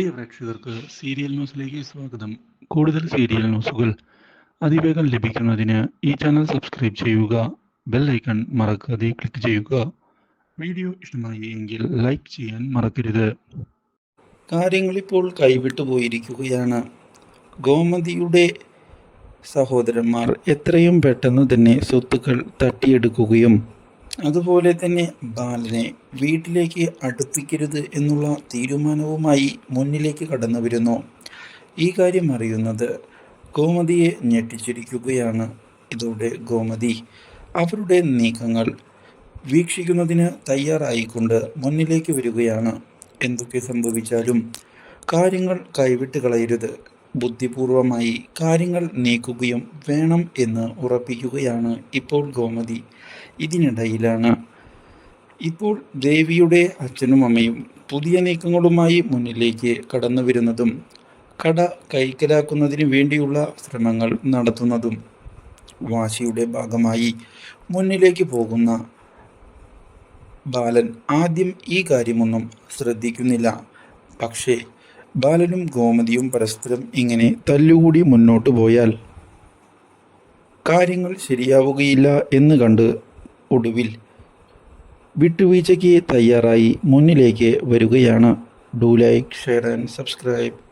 പ്രിയ പ്രേക്ഷകർക്ക് സീരിയൽ ന്യൂസിലേക്ക് സ്വാഗതം. കൂടുതൽ സീരിയൽ ന്യൂസുകൾ അതിവേഗം ലഭിക്കുന്നതിന് ഈ ചാനൽ സബ്സ്ക്രൈബ് ചെയ്യുക ബെൽ ഐക്കൺ മറക്കാതെ ക്ലിക്ക് ചെയ്യുക. വീഡിയോ ഇഷ്ടമായി എങ്കിൽ ലൈക്ക് ചെയ്യാൻ മറക്കരുത്. കാര്യങ്ങളിപ്പോൾ കൈവിട്ടു പോയിരിക്കുകയാണ്. ഗോമതിയുടെ സഹോദരന്മാർ എത്രയും പെട്ടെന്ന് തന്നെ സ്വത്തുക്കൾ തട്ടിയെടുക്കുകയും അതുപോലെ തന്നെ ബാലനെ വീട്ടിലേക്ക് അടുപ്പിക്കരുത് എന്നുള്ള തീരുമാനവുമായി മുന്നിലേക്ക് കടന്നു വരുന്നു ഈ കാര്യം അറിയുന്നത് ഗോമതിയെ ഞെട്ടിച്ചിരിക്കുകയാണ്. ഇതോടെ ഗോമതി അവരുടെ നീക്കങ്ങൾ വീക്ഷിക്കുന്നതിന് തയ്യാറായിക്കൊണ്ട് മുന്നിലേക്ക് വരികയാണ്. എന്തൊക്കെ സംഭവിച്ചാലും കാര്യങ്ങൾ കൈവിട്ട് കളയരുത്. ബുദ്ധിപൂർവമായി കാര്യങ്ങൾ നീക്കുകയും വേണം എന്ന് ഉറപ്പിക്കുകയാണ് ഇപ്പോൾ ഗോമതി. ഇതിനിടയിലാണ്. ഇപ്പോൾ ദേവിയുടെ അച്ഛനും അമ്മയും പുതിയ നീക്കങ്ങളുമായി മുന്നിലേക്ക് കടന്നു വരുന്നതും കട കൈക്കലാക്കുന്നതിന് വേണ്ടിയുള്ള ശ്രമങ്ങൾ നടത്തുന്നതും വാശിയുടെ ഭാഗമായി മുന്നിലേക്ക് പോകുന്ന ബാലൻ ആദ്യം ഈ കാര്യമൊന്നും ശ്രദ്ധിക്കുന്നില്ല. പക്ഷേ ബാലനും ഗോമതിയും പരസ്പരം ഇങ്ങനെ തല്ലുകൂടി മുന്നോട്ടു പോയാൽ കാര്യങ്ങൾ ശരിയാവുകയില്ല എന്ന് കണ്ട് ഒടുവിൽ വിട്ടുവീഴ്ചയ്ക്ക് തയ്യാറായി മുന്നിലേക്ക് വരികയാണ്. Do like share and subscribe